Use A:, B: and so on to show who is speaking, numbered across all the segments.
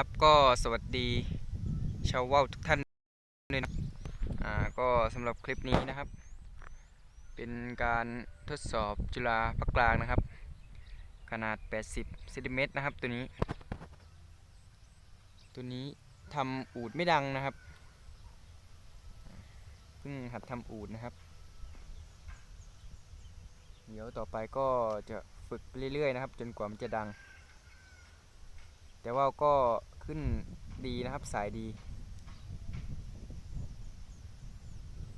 A: ครับก็สวัสดีชาวว่าวทุกท่านด้วยนะอ่าก็สำหรับคลิปนี้นะครับ เป็นการทดสอบจุฬาภาคกลางนะครับ ขนาด 80เซนติเมตรนะครับตัวนี้ ตัวนี้ทำอูดไม่ดังนะครับเพิ่งหัดทำอูดนะครับ เดี๋ยวต่อไปก็จะฝึกเรื่อยๆนะครับ จนกว่ามันจะดัง แต่ว่าก็ขึ้นดีนะครับสายดี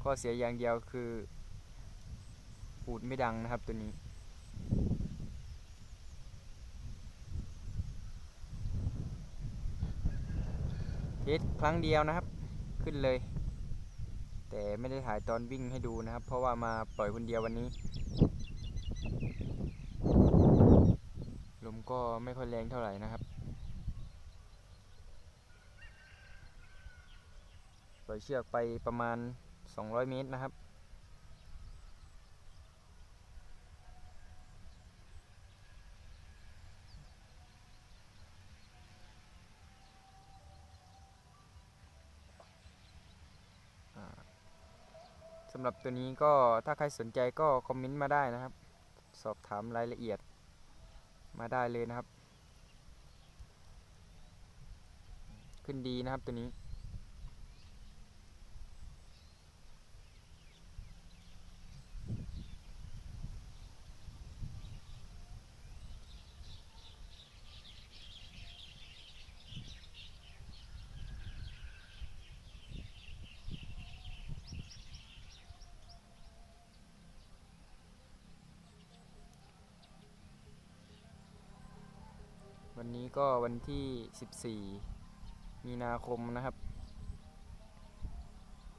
A: ข้อเสียอย่างเดียวคือปูดไม่ดังนะครับตัวนี้เทสครั้งเดียวนะครับ ขึ้นเลย แต่ไม่ได้ถ่ายตอนวิ่งให้ดูนะครับ เพราะว่ามาปล่อยคนเดียววันนี้ ลมก็ไม่ค่อยแรงเท่าไหร่นะครับ ล่อยเชือกไปประมาณ 200 เมตรนะครับ สำหรับตัวนี้ก็ถ้าใครสนใจก็คอมเมนต์มาได้นะครับ สอบถามรายละเอียดมาได้เลยนะครับ ขึ้นดีนะครับตัวนี้ วันนี้ก็วันที่ 14 มีนาคมนะครับ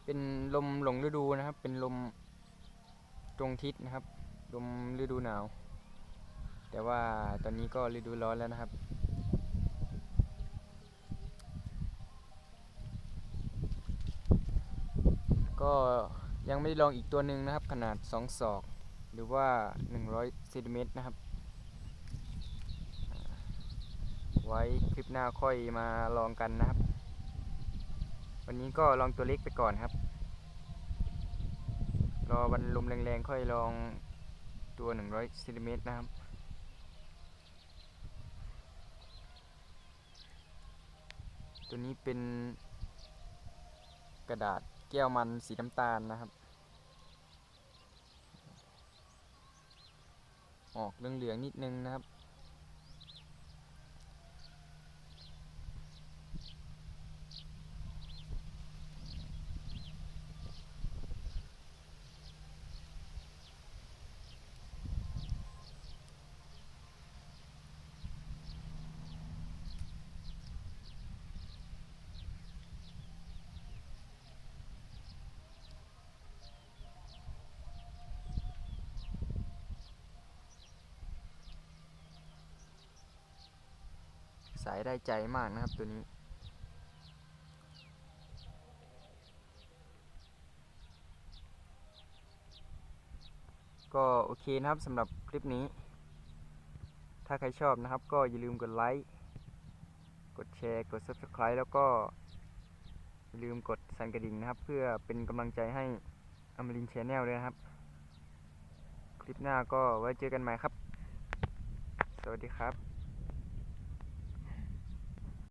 A: เป็นลมหลงฤดูนะครับ เป็นลมตรงทิศนะครับ ลมฤดูหนาว แต่ว่าตอนนี้ก็ฤดูร้อนแล้วนะครับ ก็ยังไม่ได้ลองอีกตัวหนึ่งนะครับ ขนาด 2 ศอก หรือว่า 100เซนติเมตรนะครับ ไว้คลิปหน้าค่อยมาลองกันนะครับ วันนี้ก็ลองตัวเล็กไปก่อนครับ รอวันลมแรงๆค่อยลองตัว 100เซนติเมตรนะครับตัวนี้เป็นกระดาษแก้วมันสีน้ำตาลนะครับ ออกเหลืองๆนิดนึงนะครับ สายได้ใจมากนะครับตัวนี้ก็โอเคนะครับสำหรับคลิปนี้ ถ้าใครชอบนะครับก็อย่าลืมกดไลค์ กดแชร์ กด Subscribe แล้วก็อย่าลืมกดสั่นกระดิ่งนะครับ เพื่อเป็นกำลังใจให้อมรินชแนลด้วยนะครับ คลิปหน้าก็ไว้เจอกันใหม่ครับ สวัสดีครับ